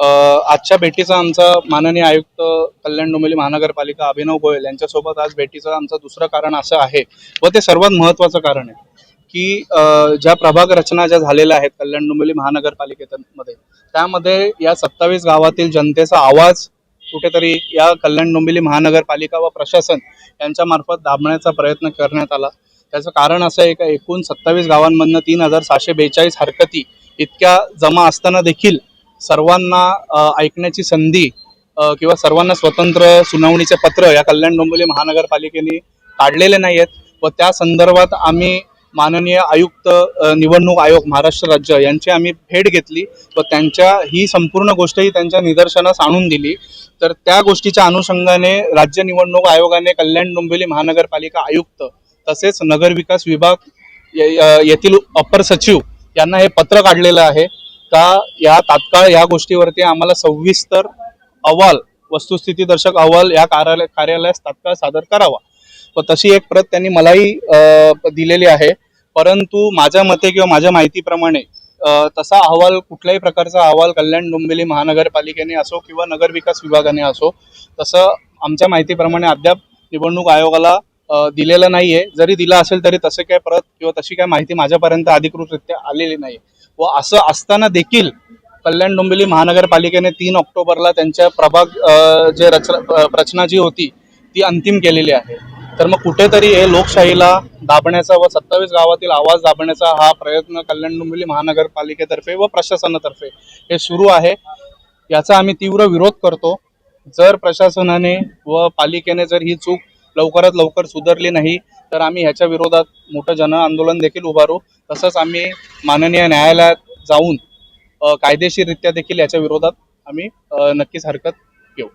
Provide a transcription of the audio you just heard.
आजच्या भेटीचा आमचा माननीय आयुक्त कल्याण डोंबिवली महानगरपालिका अभिनव गोयल यांच्यासोबत आज भेटीचं आमचं दुसरं कारण असं आहे व ते सर्वात महत्त्वाचं कारण आहे की ज्या प्रभाग रचना ज्या झालेल्या आहेत कल्याण डोंबिवली महानगरपालिकेमध्ये त्यामध्ये या सत्तावीस गावातील जनतेचा आवाज कुठेतरी या कल्याण डोंबिवली महानगरपालिका व प्रशासन यांच्यामार्फत दाबण्याचा प्रयत्न करण्यात आला. त्याचं कारण असं आहे का एकूण सत्तावीस गावांमधनं तीन हजार सहाशे बेचाळीस हरकती इतक्या जमा असताना देखील सर्वांना ऐकण्याची संधी किंवा सर्वांना स्वतंत्र सुनावणीचे पत्र या कल्याण डोंबिवली महानगरपालिकेने काढलेले नाही आहेत व त्या संदर्भात आम्ही माननीय आयुक्त निवडणूक आयोग महाराष्ट्र राज्य यांची आम्ही भेट घेतली व त्यांच्या ही संपूर्ण गोष्टही त्यांच्या निदर्शनास आणून दिली. तर त्या गोष्टीच्या अनुषंगाने राज्य निवडणूक आयोगाने कल्याण डोंबिवली महानगरपालिका आयुक्त तसेच नगर विकास विभाग य- येथील अपर सचिव यांना हे पत्र काढलेलं आहे. का या तात्काळ या गोष्टीवरती आम्हाला सविस्तर अहवाल वस्तुस्थिती दर्शक अहवाल या कार्यालय कार्यालयास तात्काळ सादर करावा. व तशी एक प्रत त्यांनी मलाही दिलेली आहे. परंतु माझ्या मते किंवा माझ्या माहितीप्रमाणे तसा अहवाल कुठल्याही प्रकारचा अहवाल कल्याण डोंबिवली महानगरपालिकेने असो किंवा नगर विकास विभागाने असो तसं आमच्या माहितीप्रमाणे अद्याप निवडणूक आयोगाला अ, दिलेलं नाहीये. जरी दिला असेल तरी तसे काय परत किंवा तशी काय माहिती माझ्यापर्यंत अधिकृतरित्या आलेली नाही व असं असताना देखील कल्याण डोंबिवली महानगरपालिकेने तीन ऑक्टोबरला त्यांच्या प्रभाग जे रचना रचना जी होती ती अंतिम केलेली आहे. तर मग कुठेतरी हे लोकशाहीला दाबण्याचा व सत्तावीस गावातील आवाज दाबण्याचा हा प्रयत्न कल्याण डोंबिवली महानगरपालिकेतर्फे व प्रशासनातर्फे हे सुरू आहे. याचा आम्ही तीव्र विरोध करतो. जर प्रशासनाने व पालिकेने जर ही चूक लवकरात लवकर सुधारली नाही तर आम्ही ह्याच्या विरोधात मोठं जन आंदोलन देखील उभारू. तसंच आम्ही माननीय न्यायालयात जाऊन कायदेशीररित्या देखील याच्या विरोधात आम्ही नक्कीच हरकत घेऊ.